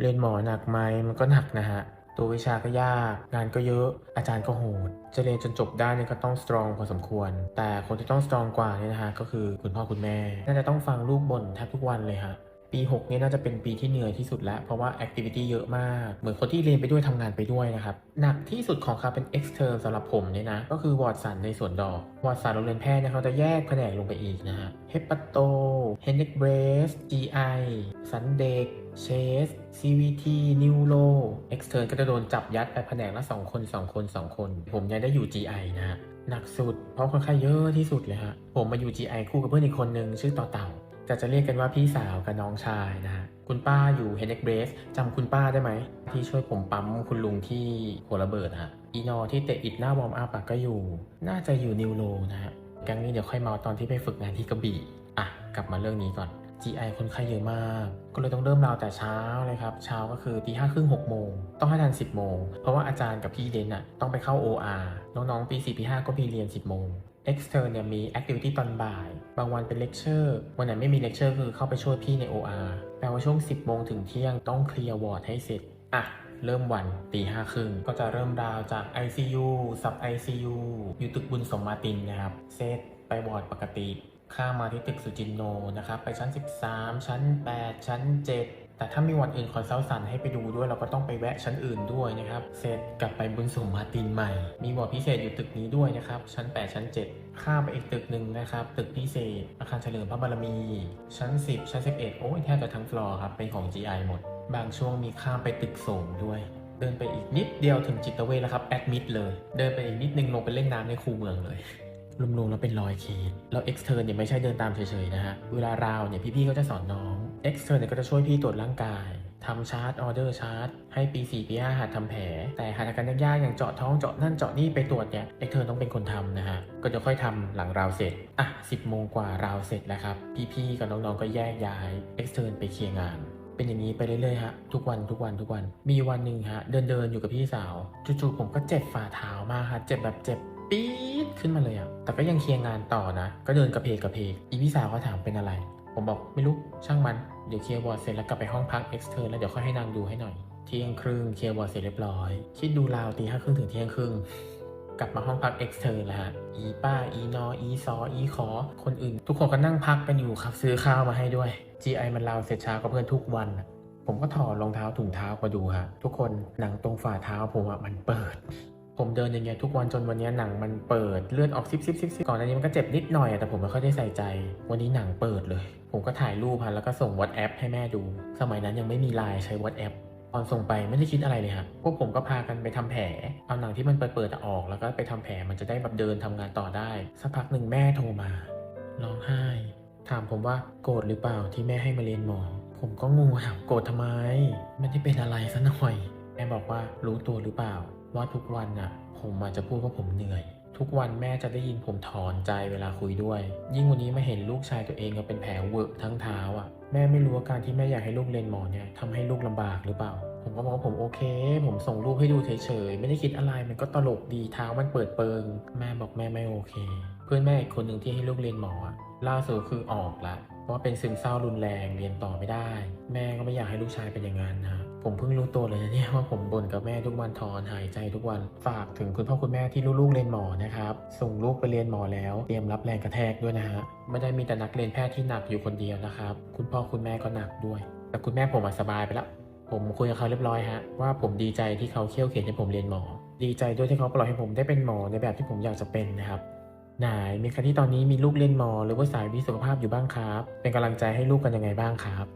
เรียนหมอหนักไหมมันก็หนักนะฮะ ตัววิชาก็ยาก งานก็เยอะ อาจารย์ก็โหด จะเรียนจนจบได้เนี่ยก็ต้องสตรองพอสมควร แต่คนที่ต้องสตรองกว่าเนี่ยนะฮะก็คือคุณพ่อคุณแม่ น่าจะต้องฟังลูกบ่นแทบทุกวันเลยฮะ ปี6เนี่ยน่าจะเป็นปีที่เหนื่อยที่สุดแล้ว เพราะว่าแอคทิวิตี้เยอะมาก เหมือนคนที่เรียนไปด้วยทำงานไปด้วยนะครับ หนักที่สุดของเขาเป็น extern สำหรับผมเนี่ยนะ ก็คือวอร์ดสันในส่วนดอกวอร์ดสันโรงเรียนแพทย์เนี่ยเขาจะแยกแผนกลงไปอีกนะฮะเฮปาโตเฮนเนกเบรส GI สันเด็กเชส CVT นิวโร extern ก็จะโดนจับยัดไปแผนกละ 2 คน 2 คน 2 คน ผมยังได้อยู่ GI นะฮะหนักสุด เพราะคนไข้เยอะที่สุดเลยฮะ ผมมาอยู่ GI คู่กับเพื่อนอีกคนนึงชื่อต่อเต่า แต่จะเรียกกันว่าพี่สาวกับน้องชายนะฮะคุณป้าอยู่ h e n n e c b r a c e จำคุณป้าได้ไหม ที่ช่วยผมปั๊มคุณลุงที่หัวระเบิดฮะอีนอที่เตะอิดหน้าวอร์มอัพก็อยู่ น่าจะอยู่นิวโรนะฮะแก๊งนี้เดี๋ยวค่อยเมาตอนที่ไปฝึกงานที่กระบี่อะกลับมาเรื่องนี้ก่อน GI คนไข้เยอะมาก ก็เลยต้องเริ่มราวแต่เช้าเลยครับ เช้าก็คือตีห้าครึ่งหกโมง ต้องให้ทัน10โมง เพราะว่าอาจารย์กับพี่เดนน่ะต้องไปเข้า OR น้องๆ ปี4ปี5ก็มีเรียน10โมง extern เนี่ยมี activity ตอนบ่าย บางวันเป็น lecture วันไหนไม่มี lecture คือเข้าไปช่วยพี่ใน OR แปลว่าช่วง 10โมงถึงเที่ยงต้องเคลียร์วอร์ดให้เสร็จ อะ เริ่มวันตีห้าครึ่งก็จะเริ่มดาวจาก ICU sub ICU อยู่ตึกบุญสมมาตินนะครับ เซตไปวอร์ดปกติ ข้ามมาที่ตึกสุจินโนนะครับ ไปชั้น 13 ชั้น 8 ชั้น 7 แต่ถ้ามีวันอื่นคอนซัลทันให้ไปดูด้วยเราก็ต้องไปแวะชั้นอื่นด้วยนะครับ เสร็จกลับไปบุญสมมาตินใหม่ มีวอร์ดพิเศษอยู่ตึกนี้ด้วยนะครับ ชั้น 8 ชั้น 7 ข้ามไปอีกตึกหนึ่งนะครับ ตึกพิเศษ อาคารเฉลิมพระบารมี ชั้น 10 ชั้น 11 โอ้ยแทบจะทั้งฟลอร์ครับ เป็นของ GI หมด บางช่วงมีข้ามไปตึกโสมด้วย เดินไปอีกนิดเดียวถึงจิตเวชแล้วครับแอดมิดเลย เดินไปอีกนิดนึงลงไปเล่นน้ำในคูเมืองเลย รวมๆแล้วเป็นรอยเคสแล้ว extern เนี่ยไม่ใช่เดินตามเฉยๆนะฮะ เวลาราวเนี่ยพี่ๆก็จะสอนน้อง extern เนี่ยก็จะช่วยพี่ตรวจร่างกายทำชาร์ตออเดอร์ชาร์ตให้ปี 4 ปี 5 หัดทำแผล แต่หัดอาการยากๆอย่างเจาะท้องเจาะนั่นเจาะนี่ไปตรวจเนี่ย extern ต้องเป็นคนทำนะฮะ ก็จะค่อยทำหลังราวเสร็จ อะ 10 โมงกว่าราวเสร็จแล้วครับ พี่ๆกับน้องๆก็แยกย้าย extern ไปเคลียร์งาน เป็นอย่างนี้ไปเรื่อยๆฮะทุกวันทุกวันทุกวันมีวันหนึ่งฮะเดินเดินๆอยู่กับพี่สาวจู่ๆผมก็เจ็บฝ่าเท้ามากฮะเจ็บแบบเจ็บ ปี๊ดขึ้นมาเลยอะแต่ก็ยังเคลียร์งานต่อนะ ก็เดินกระเพกกระเพก อีพี่สาวเขาถามเป็นอะไร ผมบอกไม่รู้ช่างมัน เดี๋ยวเคลียร์วอร์ดเสร็จแล้วกลับไปห้องพักเอ็กซ์เทอร์แล้วเดี๋ยวค่อยให้นางดูให้หน่อย เที่ยงครึ่งเคลียร์วอร์ดเสร็จเรียบร้อย คิดดูราวตีห้าครึ่งถึงเที่ยงครึ่งกลับมาห้องพักเอ็กซ์เทอร์แล้วฮะ อีป้า อีนอ อีซอ อีขอ คนอื่น ทุกคนก็นั่งพักกันอยู่ครับ ซื้อข้าวมาให้ด้วย GI มันราวเสร็จช้าก็เพื่อนทุกวัน ผมก็ถอดรองเท้าถุงเท้ามาดูฮะ ทุกคนหนังตรงฝ่าเท้าผมอะมันเปิด ผมเดินอย่างเงี้ยทุกวันจนวันนี้หนังมันเปิดเลือดออกซิบซิบซิบซิบก่อนหน้านี้มันก็เจ็บนิดหน่อยแต่ผมไม่ค่อยได้ใส่ใจ วันนี้หนังเปิดเลย ผมก็ถ่ายรูปฮะแล้วก็ส่ง WhatsApp ให้แม่ดู สมัยนั้นยังไม่มีไลน์ใช้ WhatsApp ตอนส่งไปไม่ได้คิดอะไรเลยฮะพวกผมก็พากันไปทำแผล เอาหนังที่มันเปิดๆออก แล้วก็ไปทำแผลมันจะได้แบบเดินทำงานต่อได้ สักพักหนึ่งแม่โทรมาร้องไห้ ถามผมว่าโกรธหรือเปล่าที่แม่ให้มาเรียนหมอ ผมก็งงถามโกรธทำไม ไม่ได้เป็นอะไรซะหน่อย แม่บอกว่ารู้ตัวหรือเปล่า ว่าทุกวันน่ะ ผมอาจจะพูดว่าผมเหนื่อย ทุกวันแม่จะได้ยินผมถอนใจเวลาคุยด้วย ยิ่งวันนี้มาเห็นลูกชายตัวเองก็เป็นแผลเวอะทั้งเท้าอะแม่ไม่รู้ว่าการที่แม่อยากให้ลูกเรียนหมอเนี่ยทำให้ลูกลำบากหรือเปล่า ผมก็บอกว่าผมโอเค ผมส่งรูปให้ดูเฉยๆไม่ได้คิดอะไรมันก็ตลกดีเท้ามันเปิดเปิง แม่บอกแม่ไม่โอเค เพื่อนแม่อีกคนหนึ่งที่ให้ลูกเรียนหมออะล่าสุดคือออกละเพราะว่าเป็นซึมเศร้ารุนแรงเรียนต่อไม่ได้ แม่ก็ไม่อยากให้ลูกชายเป็นอย่างนั้นนะ ผมเพิ่งรู้ตัวเลยนะเนี่ยว่าผมบ่นกับแม่ทุกวันถอนหายใจทุกวัน ฝากถึงคุณพ่อคุณแม่ที่ลูกๆเรียนหมอนะครับ ส่งลูกไปเรียนหมอแล้ว เตรียมรับแรงกระแทกด้วยนะฮะ ไม่ได้มีแต่นักเรียนแพทย์ที่หนักอยู่คนเดียวนะครับ คุณพ่อคุณแม่ก็หนักด้วย แต่คุณแม่ผมอะสบายไปแล้วผมคุยกับเขาเรียบร้อยฮะว่าผมดีใจที่เขาเขี่ยวเข็นให้ผมเรียนหมอ ดีใจด้วยที่เขาปล่อยให้ผมได้เป็นหมอในแบบที่ผมอยากจะเป็นนะครับไหนมีใครที่ตอนนี้มีลูกเรียนหมอ หรือว่าสายวิสุขภาพอยู่บ้างครับ เป็นกำลังใจให้ลูกกันยังไงบ้างครับ